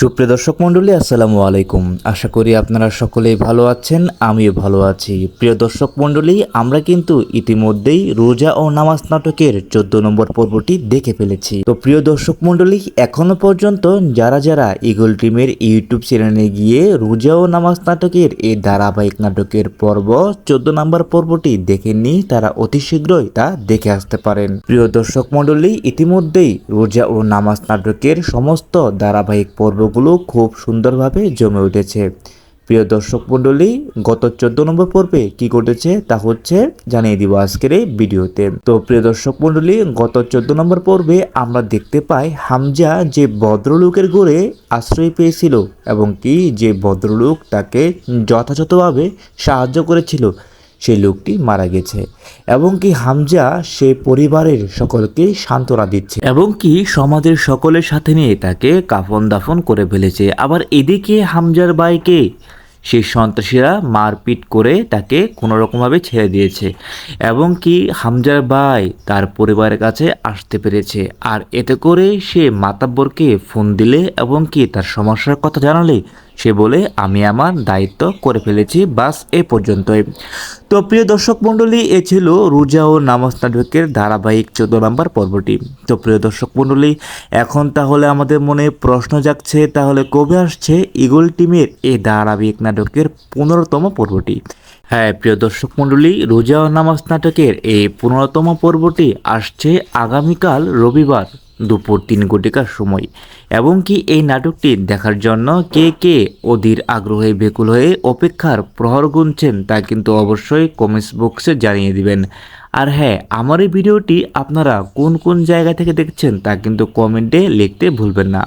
সুপ্রিয় দর্শক মণ্ডলী, আসসালামু আলাইকুম। আশা করি আপনারা সকলেই ভালো আছেন, আমিও ভালো আছি। প্রিয় দর্শক মণ্ডলী, আমরা কিন্তু ইতিমধ্যেই রোজা ও নামাজ নাটকের চোদ্দ নম্বর পর্বটি দেখে ফেলেছি। তো প্রিয় দর্শক মণ্ডলী, এখনও পর্যন্ত যারা যারা ইগল টিমের ইউটিউব চ্যানেলে গিয়ে রোজা ও নামাজ নাটকের এই ধারাবাহিক নাটকের পর্ব, চোদ্দ নম্বর পর্বটি দেখেননি, তারা অতি শীঘ্রই তা দেখে আসতে পারেন। প্রিয় দর্শক মণ্ডলী, ইতিমধ্যেই রোজা ও নামাজ নাটকের সমস্ত ধারাবাহিক পর্বগুলো খুব সুন্দরভাবে জমে উঠেছে। প্রিয় দর্শক মণ্ডলী, গত চোদ্দ নম্বর পর্বে কি ঘটেছে তা হচ্ছে জানিয়ে দিব আজকের এই ভিডিওতে। তো প্রিয় দর্শক মণ্ডলী, গত চোদ্দ নম্বর পর্বে আমরা দেখতে পাই হামজা যে ভদ্রলোকের ঘরে আশ্রয় পেয়েছিল এবং কি যে ভদ্রলোক তাকে যথাযথভাবে সাহায্য করেছিল। সেই লোকটি মারা গেছে। এবং কি হামজা সে পরিবারের সকলকে সান্ত্বনা দিচ্ছে। এবং কি সমাজের সকলের সাথে নিয়ে তাকে কাফন দাফন করে ফেলেছে। আবার এদিকে হামজার বাইকে সেই সন্ত্রাসীরা মারপিট করে তাকে কোনো রকমভাবে ছেড়ে দিয়েছে। এবং কি হামজার ভাই তার পরিবারের কাছে আসতে পেরেছে। আর এতে করে সে মাতাব্বরকে ফোন দিলে এবং কি তার সমস্যার কথা জানালে সে বলে, আমি আমার দায়িত্ব করে ফেলেছি, বাস এ পর্যন্তই। তো প্রিয় দর্শক মণ্ডলী, এ ছিল রোজা ও নামাজ নাটকের ধারাবাহিক চোদ্দ নম্বর পর্বটি। তো প্রিয় দর্শক মণ্ডলী, এখন তাহলে আমাদের মনে প্রশ্ন জাগছে, তাহলে কবে আসছে ইগল টিমের এই ধারাবাহিক নাটকের পনেরোতম পর্বটি? হ্যাঁ প্রিয় দর্শক মণ্ডলী, রোজা ও নামাজ নাটকের এই পনেরোতম পর্বটি আসছে আগামীকাল রবিবার। দুপুর তিন ঘটিকার সময়। এবং কি এই নাটকটি দেখার জন্য কে কে অধীর আগ্রহে বেকুল হয়ে অপেক্ষার প্রহর গুনছেন তা কিন্তু অবশ্যই কমেন্টস বক্সে জানিয়ে দিবেন। আর হ্যাঁ আমার এই ভিডিওটি আপনারা কোন কোন জায়গা থেকে দেখছেন তা কিন্তু কমেন্টে লিখতে ভুলবেন না।